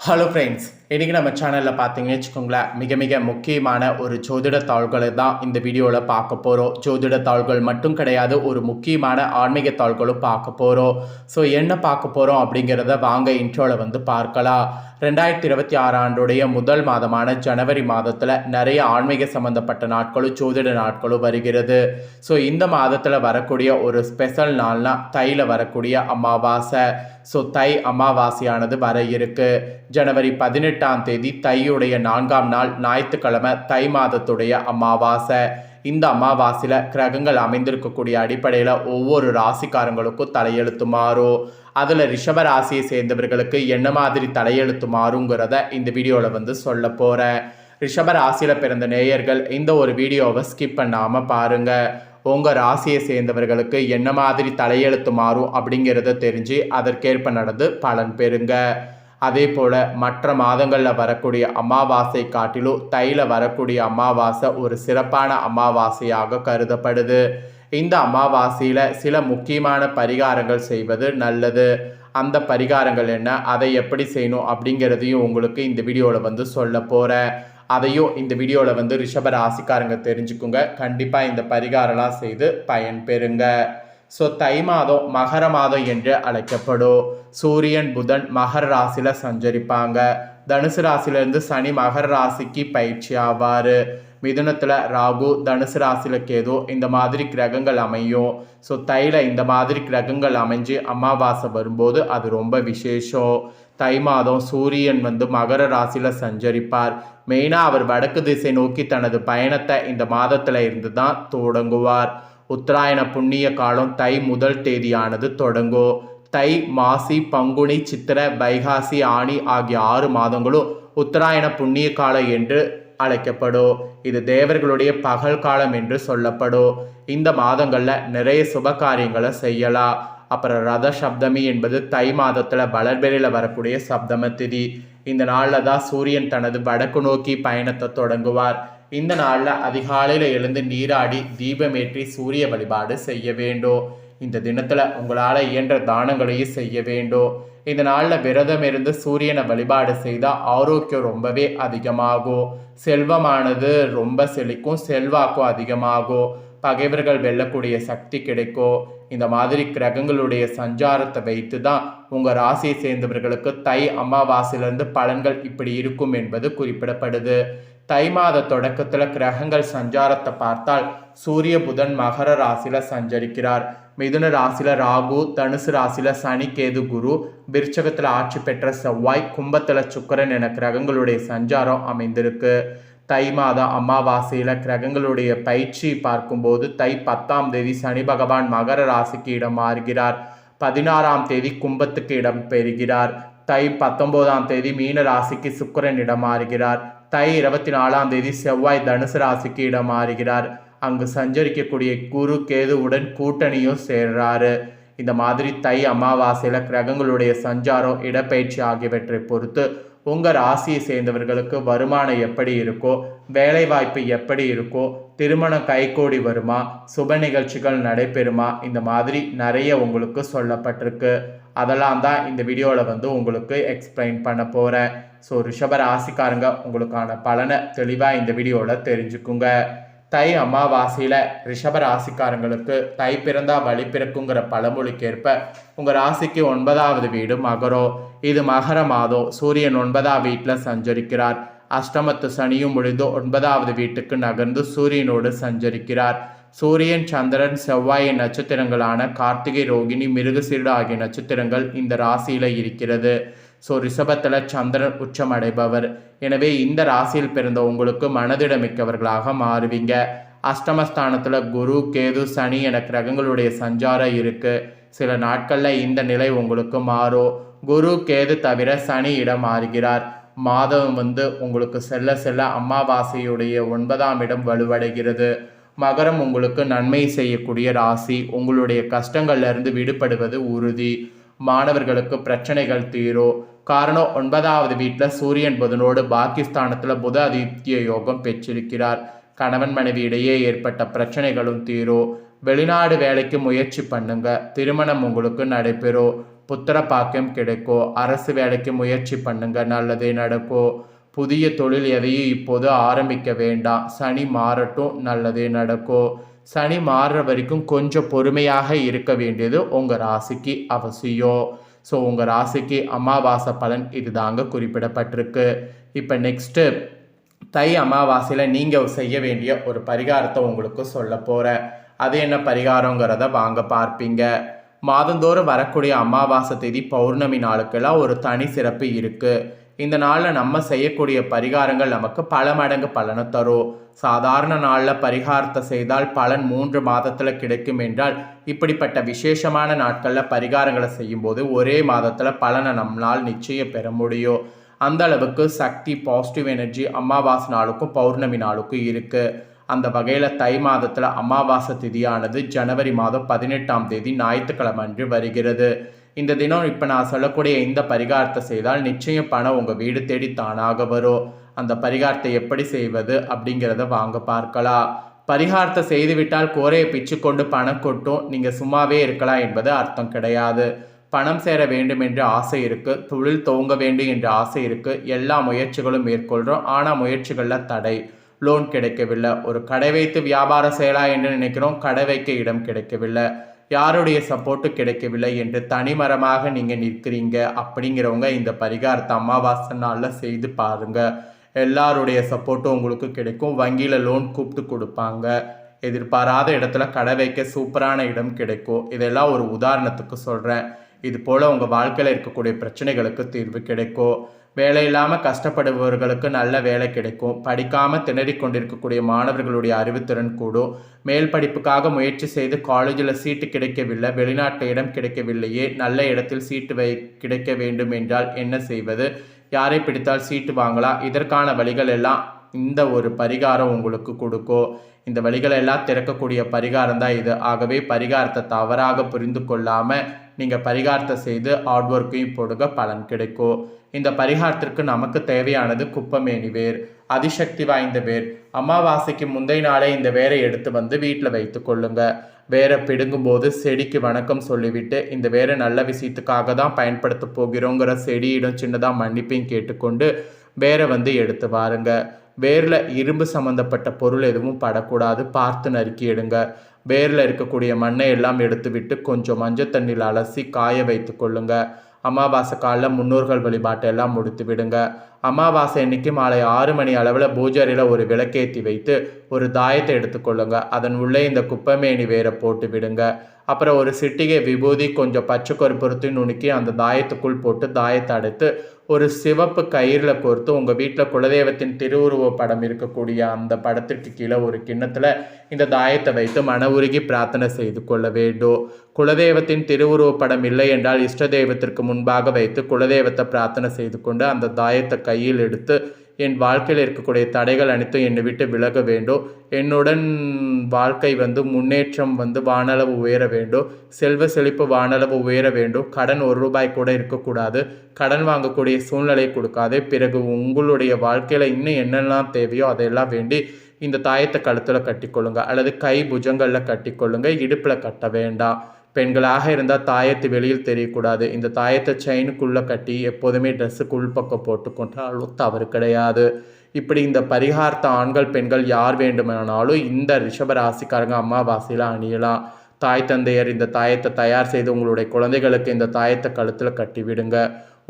Hello friends இன்றைக்கி நம்ம சேனலில் பார்த்தீங்கன்னு வச்சுக்கோங்களேன் மிக மிக முக்கியமான ஒரு ஜோதிட தாள்களை தான் இந்த வீடியோவில் பார்க்க போகிறோம் ஜோதிட தாள்கள் மட்டும் கிடையாது ஒரு முக்கியமான ஆன்மீக தாள்களும் பார்க்க போகிறோம் ஸோ என்ன பார்க்க போகிறோம் அப்படிங்கிறத வாங்க இன்ட்ரோவில் வந்து பார்க்கலாம். ரெண்டாயிரத்தி இருபத்தி ஆறு ஆண்டுடைய முதல் மாதமான ஜனவரி மாதத்தில் நிறைய ஆன்மீக சம்மந்தப்பட்ட நாட்களும் ஜோதிட நாட்களும் வருகிறது. ஸோ இந்த மாதத்தில் வரக்கூடிய ஒரு ஸ்பெஷல் நாள்னா தையில் வரக்கூடிய அமாவாசை. ஸோ தை அமாவாசையானது வர இருக்குது ஜனவரி பதினெட்டு பதினெட்டாம் தேதி தையுடைய நான்காம் நாள் ஞாயிற்றுக்கிழமை தை மாதத்துடைய அமாவாசை. இந்த அமாவாசையில் கிரகங்கள் அமைந்திருக்கக்கூடிய அடிப்படையில் ஒவ்வொரு ராசிக்காரங்களுக்கும் தலையெழுத்து மாறும் அதில் ரிஷப ராசியை சேர்ந்தவர்களுக்கு என்ன மாதிரி தலையெழுத்து மாறுங்கிறத இந்த வீடியோவில் வந்து சொல்ல போகிறேன் ரிஷப ராசியில் பிறந்த நேயர்கள் இந்த ஒரு வீடியோவை ஸ்கிப் பண்ணாமல் பாருங்கள் உங்கள் ராசியை சேர்ந்தவர்களுக்கு என்ன மாதிரி தலையெழுத்து மாறும் அப்படிங்கிறத தெரிஞ்சு அதற்கேற்ப நடந்து பலன் பெறுங்க. அதே போல் மற்ற மாதங்களில் வரக்கூடிய அமாவாசை காட்டிலும் தையில் வரக்கூடிய அமாவாசை ஒரு சிறப்பான அமாவாசையாக கருதப்படுது. இந்த அமாவாசையில் சில முக்கியமான பரிகாரங்கள் செய்வது நல்லது. அந்த பரிகாரங்கள் என்ன? அதை எப்படி செய்யணும்? அப்படிங்கிறதையும் உங்களுக்கு இந்த வீடியோவில் வந்து சொல்ல போகிறேன் அதையும் இந்த வீடியோவில் வந்து ரிஷப ராசிக்காரங்க தெரிஞ்சுக்குங்க. கண்டிப்பாக இந்த பரிகாரம்லாம் செய்து பயன் பெறுங்க. ஸோ தை மாதம் மகர மாதம் என்று அழைக்கப்படும். சூரியன் புதன் மகர ராசியில் சஞ்சரிப்பாங்க. தனுசு ராசியிலேருந்து சனி மகர ராசிக்கு பயிற்சி ஆவார். மிதுனத்தில் ராகு தனுசு ராசியில் கேது இந்த மாதிரி கிரகங்கள் அமையும். ஸோ தையில் இந்த மாதிரி கிரகங்கள் அமைஞ்சு அமாவாசை வரும்போது அது ரொம்ப விசேஷம். தை மாதம் சூரியன் வந்து மகர ராசியில் சஞ்சரிப்பார். மெயினாக அவர் வடக்கு திசை நோக்கி தனது பயணத்தை இந்த மாதத்தில் இருந்து தான் தொடங்குவார். உத்தராயண புண்ணிய காலம் தை முதல் தேதியானது தொடங்கும் தை மாசி பங்குனி சித்திர வைகாசி ஆணி ஆகிய ஆறு மாதங்களும் உத்தராயண புண்ணிய காலம் என்று அழைக்கப்படும் இது தேவர்களுடைய பகல் காலம் என்று சொல்லப்படும் இந்த மாதங்களில் நிறைய சுப காரியங்களை செய்யலாம் அப்புறம் ரத சப்தமி என்பது தை மாதத்தில் வளர்பெரியில் வரக்கூடிய சப்தம திதி. இந்த நாளில் தான் சூரியன் தனது வடக்கு நோக்கி பயணத்தை தொடங்குவார். இந்த நாளில் அதிகாலையில் எழுந்து நீராடி தீபமேற்றி சூரிய வழிபாடு செய்ய வேண்டும் இந்த தினத்தில் உங்களால் இயன்ற தானங்களையும் செய்ய வேண்டும் இந்த நாளில் விரதம் இருந்து சூரியனை வழிபாடு செய்தால் ஆரோக்கியம் ரொம்பவே அதிகமாகும் செல்வமானது ரொம்ப செழிக்கும் செல்வாக்கும் அதிகமாகும் பகைவர்கள் வெல்லக்கூடிய சக்தி கிடைக்கும் இந்த மாதிரி கிரகங்களுடைய சஞ்சாரத்தை வைத்து தான் உங்கள் ராசியை சேர்ந்தவர்களுக்கு தை அமாவாசையிலிருந்து பலன்கள் இப்படி இருக்கும் என்பது குறிப்பிடப்படுது. தை மாத தொடக்கத்தில் கிரகங்கள் சஞ்சாரத்தை பார்த்தால் சூரிய புதன் மகர ராசியில் சஞ்சரிக்கிறார். மிதுன ராசியில் ராகு தனுசு ராசியில் சனி கேது குரு விருச்சகத்தில் ஆட்சி பெற்ற செவ்வாய் கும்பத்தில் சுக்கரன் என கிரகங்களுடைய சஞ்சாரம் அமைந்திருக்கு. தை மாத அமாவாசையில் கிரகங்களுடைய பயிற்சி பார்க்கும்போது தை பத்தாம் தேதி சனி பகவான் மகர ராசிக்கு இடம் மாறுகிறார். பதினாறாம் தேதி கும்பத்துக்கு இடம் பெறுகிறார். தை பத்தொன்பதாம் தேதி மீன ராசிக்கு சுக்கரன் இடம் மாறுகிறார். தை இருபத்தி நாலாம் தேதி செவ்வாய் தனுசு ராசிக்கு இடம் மாறுகிறார் அங்கு சஞ்சரிக்கக்கூடிய குரு கேதுவுடன் கூட்டணியும் சேர்றாரு. இந்த மாதிரி தை அமாவாசையில் கிரகங்களுடைய சஞ்சாரம் இடப்பயிற்சி ஆகியவற்றை பொறுத்து உங்கள் ராசியை சேர்ந்தவர்களுக்கு வருமானம் எப்படி இருக்கோ வேலைவாய்ப்பு எப்படி இருக்கோ திருமணம் கைகூடி வருமா சுப நிகழ்ச்சிகள் நடைபெறுமா இந்த மாதிரி நிறைய உங்களுக்கு சொல்லப்பட்டிருக்கு. அதெல்லாம் தான் இந்த வீடியோவில் வந்து உங்களுக்கு எக்ஸ்பிளைன் பண்ண போகிறேன் ஸோ ரிஷப ராசிக்காரங்க உங்களுக்கான பலனை தெளிவாக இந்த வீடியோவில் தெரிஞ்சுக்குங்க. தை அமாவாசையில் ரிஷப ராசிக்காரங்களுக்கு தை பிறந்தா வழி பிறக்குங்கிற பழமொழிக்கேற்ப உங்கள் ராசிக்கு ஒன்பதாவது வீடு மகரோ இது மகர மாதம். சூரியன் ஒன்பதாம் வீட்டில் சஞ்சரிக்கிறார். அஷ்டமத்து சனியும் முடிந்து ஒன்பதாவது வீட்டுக்கு நகர்ந்து சூரியனோடு சஞ்சரிக்கிறார். சூரியன் சந்திரன் செவ்வாயின் நட்சத்திரங்களான கார்த்திகை ரோகிணி மிருகசீடு ஆகிய நட்சத்திரங்கள் இந்த ராசியில் இருக்கிறது. ஸோ ரிஷபத்தில் சந்திரன் உச்சம் அடைபவர் எனவே இந்த ராசியில் பிறந்த உங்களுக்கு மனதிடமிக்கவர்களாக மாறுவீங்க. அஷ்டமஸ்தானத்தில் குரு கேது சனி என கிரகங்களுடைய சஞ்சாரம் இருக்குது சில நாட்களில் இந்த நிலை உங்களுக்கு மாறும். குரு கேது தவிர சனி இடம் மாறுகிறார். மாதம் வந்து உங்களுக்கு செல்ல செல்ல அம்மாவாசையுடைய ஒன்பதாம் இடம் வலுவடைகிறது. மகரம் உங்களுக்கு நன்மை செய்யக்கூடிய ராசி. உங்களுடைய கஷ்டங்கள்லேருந்து விடுபடுவது உறுதி. மாணவர்களுக்கு பிரச்சனைகள் தீரும் காரணம் ஒன்பதாவது வீட்டில் சூரியன் புதனோடு பாகிஸ்தானத்தில் புத அதித்ய யோகம் பெற்றிருக்கிறார். கணவன் மனைவி இடையே ஏற்பட்ட பிரச்சனைகளும் தீரும் வெளிநாடு வேலைக்கு முயற்சி பண்ணுங்க. திருமணம் உங்களுக்கு நடைபெறும் புத்திர பாக்கியம் கிடைக்கும் அரசு வேலைக்கு முயற்சி பண்ணுங்க. நல்லதே நடக்கும் புதிய தொழில் எதையும் இப்போது ஆரம்பிக்க வேண்டாம். சனி மாறட்டும். நல்லதே நடக்கும் சனி மாறுற வரைக்கும் கொஞ்சம் பொறுமையாக இருக்க வேண்டியது உங்கள் ராசிக்கு அவசியம். ஸோ உங்கள் ராசிக்கு அமாவாசை பலன் இதுதாங்க குறிப்பிடப்பட்டிருக்கு. இப்போ நெக்ஸ்ட்டு தை அமாவாசையில் நீங்கள் செய்ய வேண்டிய ஒரு பரிகாரத்தை உங்களுக்கு சொல்ல போகிறேன் அது என்ன பரிகாரங்கிறத வாங்க பார்ப்பீங்க. மாதந்தோறும் வரக்கூடிய அமாவாசை தேதி பௌர்ணமி நாளுக்கெல்லாம் ஒரு தனி சிறப்பு இருக்குது இந்த நாளில் நம்ம செய்யக்கூடிய பரிகாரங்கள் நமக்கு பல மடங்கு பலனை தரும். சாதாரண நாளில் பரிகாரத்தை செய்தால் பலன் மூன்று மாதத்தில் கிடைக்கும் என்றால் இப்படிப்பட்ட விசேஷமான நாட்களில் பரிகாரங்களை செய்யும்போது ஒரே மாதத்தில் பலனை நம்மளால் நிச்சயம் பெற முடியும். அந்த அளவுக்கு சக்தி பாசிட்டிவ் எனர்ஜி அமாவாசை நாளுக்கும் பௌர்ணமி நாளுக்கும் இருக்குது அந்த வகையில் தை மாதத்தில் அமாவாசை திதியானது ஜனவரி மாதம் பதினெட்டாம் தேதி ஞாயிற்றுக்கிழமை அன்று வருகிறது. இந்த தினம் இப்போ நான் சொல்லக்கூடிய இந்த பரிகாரத்தை செய்தால் நிச்சயம் பணம் உங்கள் வீடு தேடி தானாக வரும். அந்த பரிகாரத்தை எப்படி செய்வது அப்படிங்கிறத வாங்க பார்க்கலாம். பரிகாரத்தை செய்துவிட்டால் கோரையை பிச்சு கொண்டு பணம் கொட்டும். நீங்கள் சும்மாவே இருக்கலாம் என்பது அர்த்தம் கிடையாது. பணம் சேர வேண்டும் என்று ஆசை இருக்குது தொழில் துவங்க வேண்டும் என்ற ஆசை இருக்குது எல்லா முயற்சிகளும் மேற்கொள்கிறோம் ஆனால் முயற்சிகளில் தடை. லோன் கிடைக்கவில்லை. ஒரு கடை வைத்து வியாபாரம் செய்யலாம் என்று நினைக்கிறோம். கடை வைக்க இடம் கிடைக்கவில்லை. யாருடைய சப்போர்ட்டு கிடைக்கவில்லை என்று தனிமரமாக நீங்கள் நிற்கிறீங்க அப்படிங்கிறவங்க இந்த பரிகாரத்தை அமாவாசை நாளில் செய்து பாருங்கள் எல்லாருடைய சப்போர்ட்டும் உங்களுக்கு கிடைக்கும். வங்கியில் லோன் கூப்பிட்டு கொடுப்பாங்க. எதிர்பாராத இடத்துல கடை வைக்க சூப்பரான இடம் கிடைக்கும். இதெல்லாம் ஒரு உதாரணத்துக்கு சொல்கிறேன் இது போல் உங்கள் வாழ்க்கையில் இருக்கக்கூடிய பிரச்சனைகளுக்கு தீர்வு கிடைக்கும். வேலை இல்லாமல் கஷ்டப்படுபவர்களுக்கு நல்ல வேலை கிடைக்கும். படிக்காமல் திணறிக் கொண்டிருக்கக்கூடிய மாணவர்களுடைய அறிவுத்திறன் கூடும். மேல் படிப்புக்காக முயற்சி செய்து காலேஜில் சீட்டு கிடைக்கவில்லை. வெளிநாட்டு இடம் கிடைக்கவில்லையே. நல்ல இடத்தில் சீட்டு வை கிடைக்க வேண்டும் என்றால் என்ன செய்வது? யாரை பிடித்தால் சீட்டு வாங்கலாம்? இதற்கான வழிகள் எல்லாம் இந்த ஒரு பரிகாரம் உங்களுக்கு கொடுக்கும். இந்த வழிகளை எல்லாம் திறக்கக்கூடிய பரிகாரம் தான் இது. ஆகவே பரிகாரத்தை தவறாக புரிந்து கொள்ளாமல் நீங்கள் பரிகாரத்தை செய்து ஹார்ட் ஒர்க்கையும் போடுங்க. பலன் கிடைக்கும். இந்த பரிகாரத்திற்கு நமக்கு தேவையானது குப்பமேனி வேர் அதிசக்தி வாய்ந்த வேர். அமாவாசைக்கு முந்தைய நாளே இந்த வேரை எடுத்து வந்து வீட்டில் வைத்து கொள்ளுங்க. வேரை பிடுங்கும்போது செடிக்கு வணக்கம் சொல்லிவிட்டு இந்த வேரை நல்ல விஷயத்துக்காக தான் பயன்படுத்த போகிறோங்கிற செடியிடம் சின்னதாக மன்னிப்பையும் கேட்டுக்கொண்டு வேரை வந்து எடுத்து வாருங்க. வேரில் இரும்பு சம்மந்தப்பட்ட பொருள் எதுவும் படக்கூடாது. பார்த்து நறுக்கி எடுங்க. வேரில் இருக்கக்கூடிய மண்ணை எல்லாம் எடுத்துவிட்டு கொஞ்சம் மஞ்சள் தண்ணியில் அலசி காய வைத்து கொள்ளுங்கள் அமாவாசை காலில் முன்னோர்கள் வழிபாட்டை எல்லாம் முடித்து விடுங்க. அமாவாசை அன்னைக்கு மாலை ஆறு மணி அளவில் பூஜாரியில் ஒரு விளக்கேற்றி வைத்து ஒரு தாயத்தை எடுத்துக்கொள்ளுங்க அதன் உள்ளே இந்த குப்பைமேனி வேரை போட்டு விடுங்க. அப்புறம் ஒரு சிட்டிகை விபூதி கொஞ்சம் பச்சை கருப்புறுத்தி நுணுக்கி அந்த தாயத்துக்குள் போட்டு தாயத்தை அடைத்து ஒரு சிவப்பு கயிறில் கோர்த்து உங்கள் வீட்டில் குலதெய்வத்தின் திருவுருவ படம் இருக்கக்கூடிய அந்த படத்திற்கு கீழே ஒரு கிண்ணத்தில் இந்த தாயத்தை வைத்து மன உருகி பிரார்த்தனை செய்து கொள்ள வேண்டும். குலதெய்வத்தின் திருவுருவ படம் இல்லை என்றால் இஷ்ட தெய்வத்திற்கு முன்பாக வைத்து குலதெய்வத்தை பிரார்த்தனை செய்து கொண்டு அந்த தாயத்தை கையில் எடுத்து என் வாழ்க்கையில் இருக்கக்கூடிய தடைகள் அனைத்தும் என்னை விட்டு விலக வேண்டும் என்னுடன் வாழ்க்கை வந்து முன்னேற்றம் வந்து வானளவு உயர வேண்டும் செல்வ செழிப்பு வானளவு உயர வேண்டும் கடன் ஒரு ரூபாய் கூட இருக்கக்கூடாது. கடன் வாங்கக்கூடிய சூழ்நிலை கொடுக்காது. பிறகு உங்களுடைய வாழ்க்கையில் இன்னும் என்னெல்லாம் தேவையோ அதையெல்லாம் வேண்டி இந்த தாயத்தை கழுத்தில் கட்டிக்கொள்ளுங்க. அல்லது கை புஜங்களில் கட்டிக்கொள்ளுங்க. இடுப்பில் கட்ட வேண்டாம். பெண்களாக இருந்தால் தாயத்து வெளியில் தெரியக்கூடாது. இந்த தாயத்தை செயினுக்குள்ளே கட்டி எப்போதுமே ட்ரெஸ்ஸுக்கு உள்பக்கம் போட்டுக்கொண்டாலும் தவறு கிடையாது. இப்படி இந்த பரிகாரத்தை ஆண்கள் பெண்கள் யார் வேண்டுமானாலும் இந்த ரிஷபராசிக்காரங்க அம்மாவாசையில் அணியலாம். தாய் தந்தையர் இந்த தாயத்தை தயார் செய்து உங்களுடைய குழந்தைகளுக்கு இந்த தாயத்தை கழுத்தில் கட்டி விடுங்க.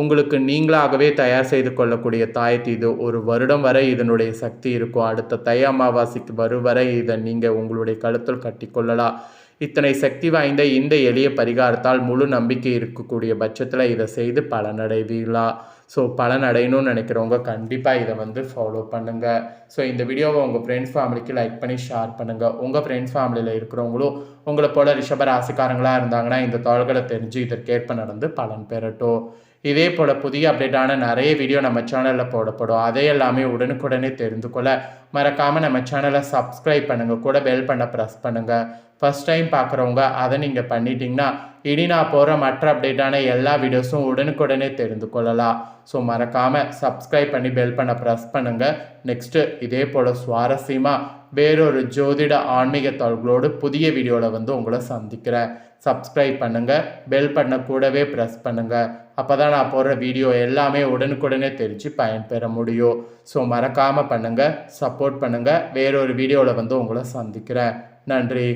உங்களுக்கு நீங்களாகவே தயார் செய்து கொள்ளக்கூடிய தாயத்து இது. ஒரு வருடம் வரை இதனுடைய சக்தி இருக்கும். அடுத்த தை அமாவாசைக்கு வரும் வரை இதை நீங்கள் உங்களுடைய கழுத்தில் கட்டி கொள்ளலாம். இத்தனை சக்தி வாய்ந்த இந்த எளிய பரிகாரத்தால் முழு நம்பிக்கை இருக்கக்கூடிய பட்சத்தில் இதை செய்து பலனடைவீங்களா? ஸோ பலனடையணும்னு நினைக்கிறவங்க கண்டிப்பாக இதை வந்து ஃபாலோ பண்ணுங்கள் ஸோ இந்த வீடியோவை உங்கள் ஃப்ரெண்ட்ஸ் ஃபேமிலிக்கு லைக் பண்ணி ஷேர் பண்ணுங்கள் உங்கள் ஃப்ரெண்ட்ஸ் ஃபேமிலியில் இருக்கிறவங்களும் உங்களை போல் ரிஷப ராசிக்காரங்களாக இருந்தாங்கன்னா இந்த தாள்களை தெரிஞ்சு இதற்கேற்ப நடந்து பலன் பெறட்டும். இதே போல் புதிய அப்டேட்டான நிறைய வீடியோ நம்ம சேனலில் போடப்படும். அதை எல்லாமே உடனுக்குடனே தெரிந்து கொள்ள மறக்காமல் நம்ம சேனலை சப்ஸ்கிரைப் பண்ணுங்கள் கூட பெல் பண்ண ப்ரெஸ் பண்ணுங்கள் ஃபஸ்ட் டைம் பார்க்குறவங்க அதை நீங்கள் பண்ணிட்டீங்கன்னா இனி நான் போகிற மற்ற அப்டேட்டான எல்லா வீடியோஸும் உடனுக்குடனே தெரிந்து கொள்ளலாம். ஸோ மறக்காமல் சப்ஸ்கிரைப் பண்ணி பெல் பண்ண ப்ரெஸ் பண்ணுங்கள் நெக்ஸ்ட்டு இதே போல் சுவாரஸ்யமாக வேறொரு ஜோதிட ஆன்மீக தாள்களோடு புதிய வீடியோவில் வந்து உங்களை சந்திக்கிறேன். சப்ஸ்கிரைப் பண்ணுங்கள் பெல் பண்ண கூடவே ப்ரெஸ் பண்ணுங்கள் அப்போ தான் நான் போடுற வீடியோ எல்லாமே உடனுக்குடனே தெரிஞ்சு பயன்பெற முடியும். ஸோ மறக்காமல் பண்ணுங்கள் சப்போர்ட் பண்ணுங்கள் வேறொரு வீடியோவில் வந்து உங்களை சந்திக்கிறேன். நன்றி.